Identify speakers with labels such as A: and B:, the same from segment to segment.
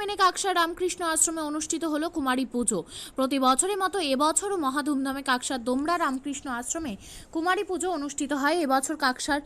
A: মেনে কাকসা রামকৃষ্ণ আশ্রমে অনুষ্ঠিত হলো কুমারী পুজো। প্রতি বছরের মতো এবছরও মহাধুমধামে কাকসার দোমরা রামকৃষ্ণ আশ্রমে কুমারী পুজো অনুষ্ঠিত হয়। এবছর কাকসার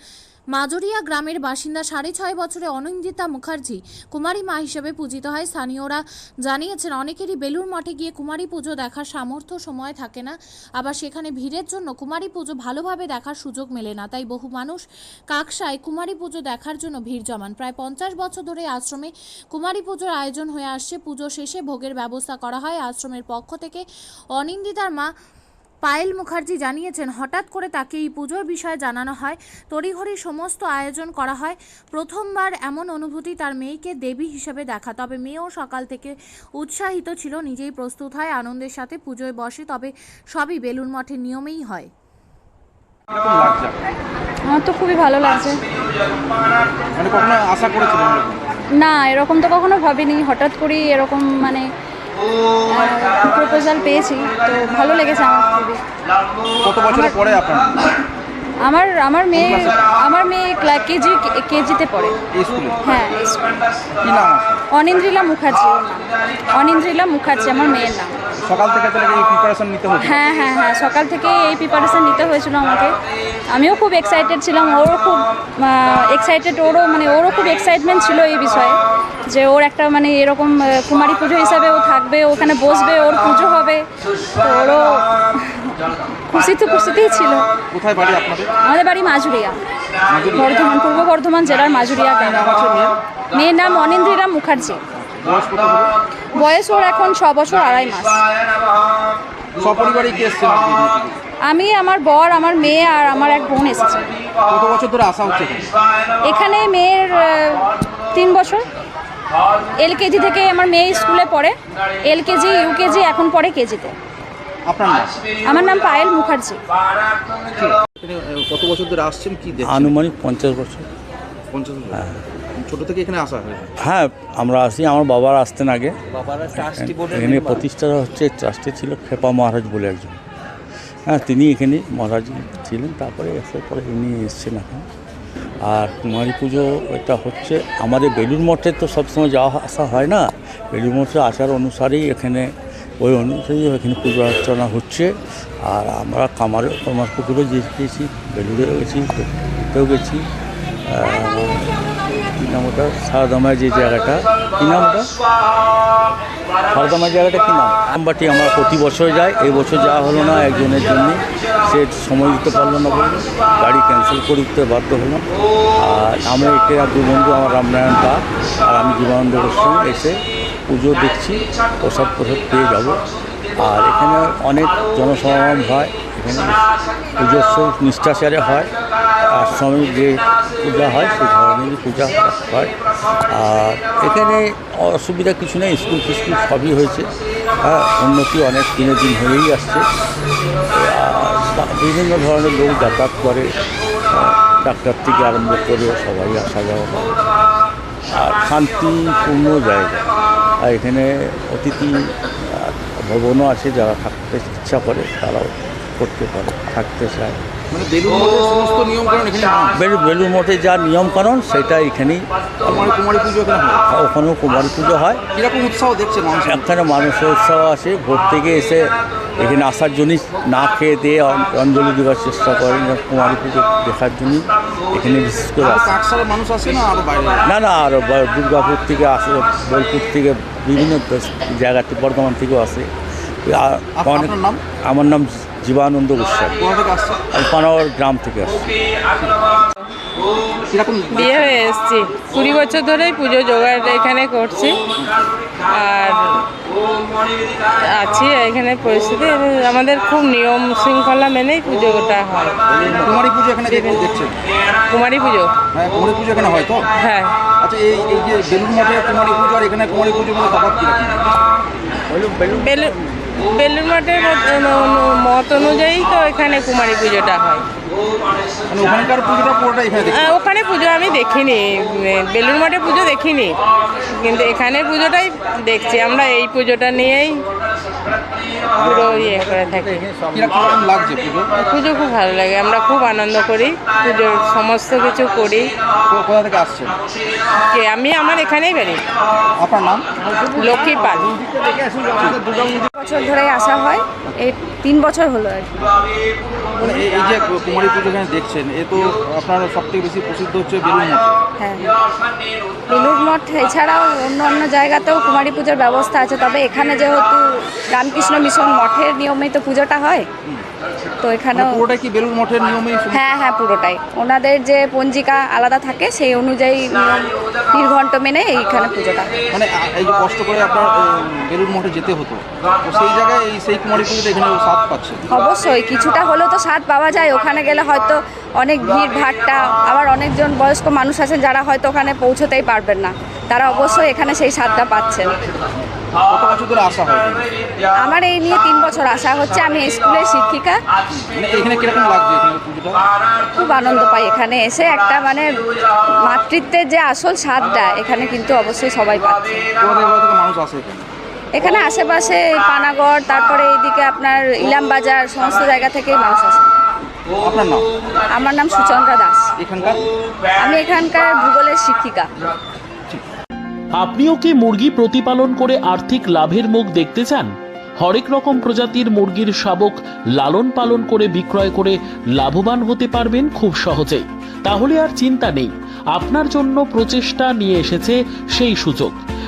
A: মাজরিয়া গ্রামের বাসিন্দা সাড়ে ছয় বছরে অনিন্দিতা মুখার্জি কুমারী মা হিসেবে পূজিত হয়। স্থানীয়রা জানিয়েছেন, অনেকেরই বেলুর মঠে গিয়ে কুমারী পুজো দেখার সামর্থ্য সময় থাকে না। আবার সেখানে ভিড়ের জন্য কুমারী পুজো ভালোভাবে দেখার সুযোগ মেলে না। তাই বহু মানুষ কাকসায় কুমারী পুজো দেখার জন্য ভিড় জমান। প্রায় পঞ্চাশ বছর ধরে আশ্রমে কুমারী পুজোর আয়োজন হয়ে আসছে। পুজো শেষে ভোগের ব্যবস্থা করা হয়। আশ্রমের পক্ষ থেকে অনিন্দিতার মা পায়েল মুখার্জি জানিয়েছেন হঠাৎ করে তাকে এই পুজোর বিষয়ে জানানো হয় তড়িঘড়ি সমস্ত আয়োজন করা হয় প্রথমবার এমন অনুভূতি তার মেয়েকে দেবী হিসেবে দেখা। তবে মেয়েও সকাল থেকে উৎসাহিত ছিল নিজেই প্রস্তুত হয় আনন্দের সাথে পুজোয় বসে তবে সবই বেলুন মঠের নিয়মেই হয়।
B: আমার তো খুবই ভালো লাগছে।
C: মানে আশা
B: না এরকম তো কখনো ভাবিনি। হঠাৎ করেই এরকম মানে প্রপোজাল পেয়েছি। তো ভালো লেগেছে আমার খুবই।
C: কত বছরের পরে আপনার?
B: আমার আমার মেয়ে আমার মেয়ে কেজি কেজিতে পড়ে। হ্যাঁ অনিন্দ্রিলা মুখার্জি। অনিন্দ্রিলা মুখার্জি আমার মেয়ের নাম।
C: সকাল থেকে এই প্রিপারেশন নিতে হচ্ছে
B: হ্যাঁ হ্যাঁ হ্যাঁ সকাল থেকে এই প্রিপারেশন নিতে হয়েছিল আমাকে। আমিও খুব এক্সাইটেড ছিলাম ওরও খুব এক্সাইটেড ওরও মানে ওরও খুব এক্সাইটমেন্ট ছিল এই বিষয়ে। যে ওর একটা মানে এরকম কুমারী পুজো হিসাবে ও থাকবে ওখানে বসবে ওর পুজো হবে। তো ওরও খুশি তো খুশিতেই ছিল।
C: কোথায় বাড়ি আপনাদের?
B: আমাদের বাড়ি মাজুরিয়া বর্ধমান পূর্ব বর্ধমান জেলার মাজুরিয়া গ্রামে।
C: মেয়ের
B: নাম অনিন্দ্রিরা মুখার্জি।
C: বয়স
B: ওর এখন ছ বছর আড়াই মাস।
C: কে এসছেন?
B: আমি আমার বর আমার মেয়ে আর আমার এক বোন এসেছে।
C: কত বছর ধরে আসা হচ্ছে এখানে?
B: এখানে মেয়ের তিন বছর। এলকেজি থেকে আমার মেয়ে স্কুলে পড়ে। এলকেজি ইউকেজি এখন পড়ে কেজিতে। আমার নাম পায়েল মুখার্জি।
C: কত বছর ধরে আসছেন? কি
D: আনুমানিক পঞ্চাশ বছর।
C: পঞ্চাশ ছোট থেকে এখানে আসা হয়েছে?
D: হ্যাঁ আমরা আসি আমার বাবার আসতেন আগে। এখানে প্রতিষ্ঠা হচ্ছে ট্রাস্টে ছিল খেপা মহারাজ বলে একজন। হ্যাঁ তিনি এখানে মহারাজ ছিলেন তারপরে আসার পরে ইনি এসছেন এখন। আর কুমারী পুজো এটা হচ্ছে, আমাদের বেলুর মঠে তো সবসময় যাওয়া আসা হয় না। বেলুর মঠে আসার অনুসারেই এখানে, ওই অনুসারেই এখানে পুজো অর্চনা হচ্ছে। আর আমরা কামার কামার পুকুরে গেছি, বেলুড়েও গেছি তেও গেছি। নাম ওটা? সারদামায় যে জায়গাটা। কী নাম ওটা? সারদামায় জায়গাটা কী নাম? আমবাটি আমার প্রতি বছর যাই এই বছর যাওয়া হলো না একজনের জন্য। সে সময় দিতে পারল না বলে গাড়ি ক্যান্সেল করে দিতে বাধ্য হলাম। আর আমরা একে দু বন্ধু, আমার রামনারায়ণ দা আর আমি জীবানন্দ গোস্বামী এসে পুজো দেখছি, প্রসাদ প্রসাদ পেয়ে যাব। আর এখানে অনেক জনসমাগম হয়। এখানে পুজোর সব নিষ্ঠাচারে হয় আশ্রমে যে পূজা হয়, সেই ধরনেরই পূজা হয়। আর এখানে অসুবিধা কিছু নেই, স্কুল ফিস্কুল সবই হয়েছে। হ্যাঁ উন্নতি অনেক দিনে দিন হয়েই আসছে। আর বিভিন্ন ধরনের লোক যাতায়াত করে ডাক্তার থেকে আরম্ভ করে সবাই আসা যাওয়া করে। আর শান্তিপূর্ণ জায়গা। আর এখানে অতিথি ভবনও আছে, যারা থাকতে ইচ্ছা করে, তারাও করতে পারে থাকতে চায়।
C: মানে বেলুর সমস্ত এখানে হয়।
D: বেলু মঠে যা নিয়ম নিয়মকানুন সেটা এখানেই
C: পুজো
D: ওখানেও কুমারী পুজো হয়। এখানে মানুষের উৎসাহ আছে ভোর থেকে এসে এখানে আসার জন্যই না খেয়ে দিয়ে অঞ্জলি দেওয়ার চেষ্টা করেন কুমারী পুজো দেখার জন্যই এখানে বিশেষ করে আসে।
C: মানুষ আসে না
D: না না আর দুর্গাপুর থেকে আসে বোলপুর থেকে বিভিন্ন জায়গা থেকে বর্ধমান থেকেও আসে? আমার নাম জীবানন্দ গোস্বামী। পানাওয়ার গ্রাম থেকে আসছি।
E: বিয়ে হয়ে এসেছি। কুড়ি বছর ধরেই পুজো জোগাড় এখানে করছি। আর আছি এখানে পরিস্থিতি। আমাদের খুব নিয়ম শৃঙ্খলা মেনেই পুজোটা হয়।
C: কুমারী পুজো এখানে দেখ- দেখছেন?
E: কুমারী পুজো।
C: হ্যাঁ কুমারী পুজো এখানে হয় তো?
E: হ্যাঁ।
C: আচ্ছা এই এই যে বেলুর মঠে কুমারী পুজো আর এখানে কুমারী পুজো মধ্যে তফাৎ কীরকম?
E: বেলুন বেলুর মঠের মত- অনুযায়ী তো এখানে কুমারী পুজোটা হয়।
C: মানে
E: ওখানে পুজো আমি দেখিনি। বেলুর মঠে পুজো দেখিনি। কিন্তু এখানে পুজোটাই দেখছি। আমরা এই পুজোটা নিয়েই পুরো ইয়ে করে থাকি।
C: পুজো?
E: খুব ভালো লাগে। আমরা খুব আনন্দ করি। পুজোর সমস্ত কিছু করি।
C: কোথা থেকে আসছেন?
E: কে? আমি আমার এখানেই বাড়ি।
C: আপনার নাম?
E: লক্ষ্মী পাল
F: বছর ধরে আসা হয়। এই তিন বছর হলো আর কি।
C: মানে এই যে কুমারী পুজো এখানে দেখছেন এ তো আপনার সব থেকে বেশি প্রসিদ্ধ হচ্ছে বেলুর মঠ।
F: হ্যাঁ বেলুর মঠ এছাড়াও অন্য অন্য জায়গাতেও কুমারী পুজোর ব্যবস্থা আছে তবে এখানে যেহেতু রামকৃষ্ণ মিশন মঠের নিয়মেই তো পুজোটা হয় তো
C: মানে
F: এখানেও
C: পুরোটাই কি বেলুর মঠের নিয়মেই
F: হ্যাঁ হ্যাঁ পুরোটাই। ওনাদের যে পঞ্জিকা আলাদা থাকে সেই অনুযায়ী নির্ঘণ্ট মেনে এইখানে পুজোটা
C: মানে এই যে কষ্ট করে আপনার বেলুর মঠে যেতে হতো সেই জায়গায় এই সেই কুমারী পুজোতে এখানে স্বাদ পাচ্ছে।
F: অবশ্যই কিছুটা হলেও তো স্বাদ পাওয়া যায়। ওখানে গেলে হয়তো অনেক ভিড় ভাট্টা আবার অনেকজন বয়স্ক মানুষ আছেন যারা হয়তো ওখানে পৌঁছতেই পারবেন না। তারা অবশ্যই এখানে সেই স্বাদটা পাচ্ছেন।
C: কত বছর ধরে আসা হয়
F: আমার এই নিয়ে তিন বছর আসা হচ্ছে। আমি স্কুলের শিক্ষিকা।
C: এখানে কীরকম লাগছে
F: খুব আনন্দ পাই এখানে এসে। একটা মানে মাতৃত্বের যে আসল স্বাদটা এখানে কিন্তু অবশ্যই সবাই পাচ্ছে।
C: মানুষ আসে এখানে।
F: এখানে আশেপাশে পানাগড় তারপরে এইদিকে আপনার ইলাম বাজার সমস্ত জায়গা থেকেই মানুষ আসে।
C: আপনার নাম?
F: আমার নাম সুচন্দ্রা দাস।
C: এখানকার?
F: আমি এখানকার ভূগোলের শিক্ষিকা।
G: আপনিও কি মুরগি প্রতিপালন করে আর্থিক লাভের মুখ দেখতে চান? হরেক রকম প্রজাতির মুরগির শাবক লালন পালন করে বিক্রয় করে লাভবান হতে পারবেন খুব সহজেই। তাহলে আর চিন্তা নেই আপনার জন্য প্রচেষ্টা নিয়ে এসেছে সেই সুযোগ।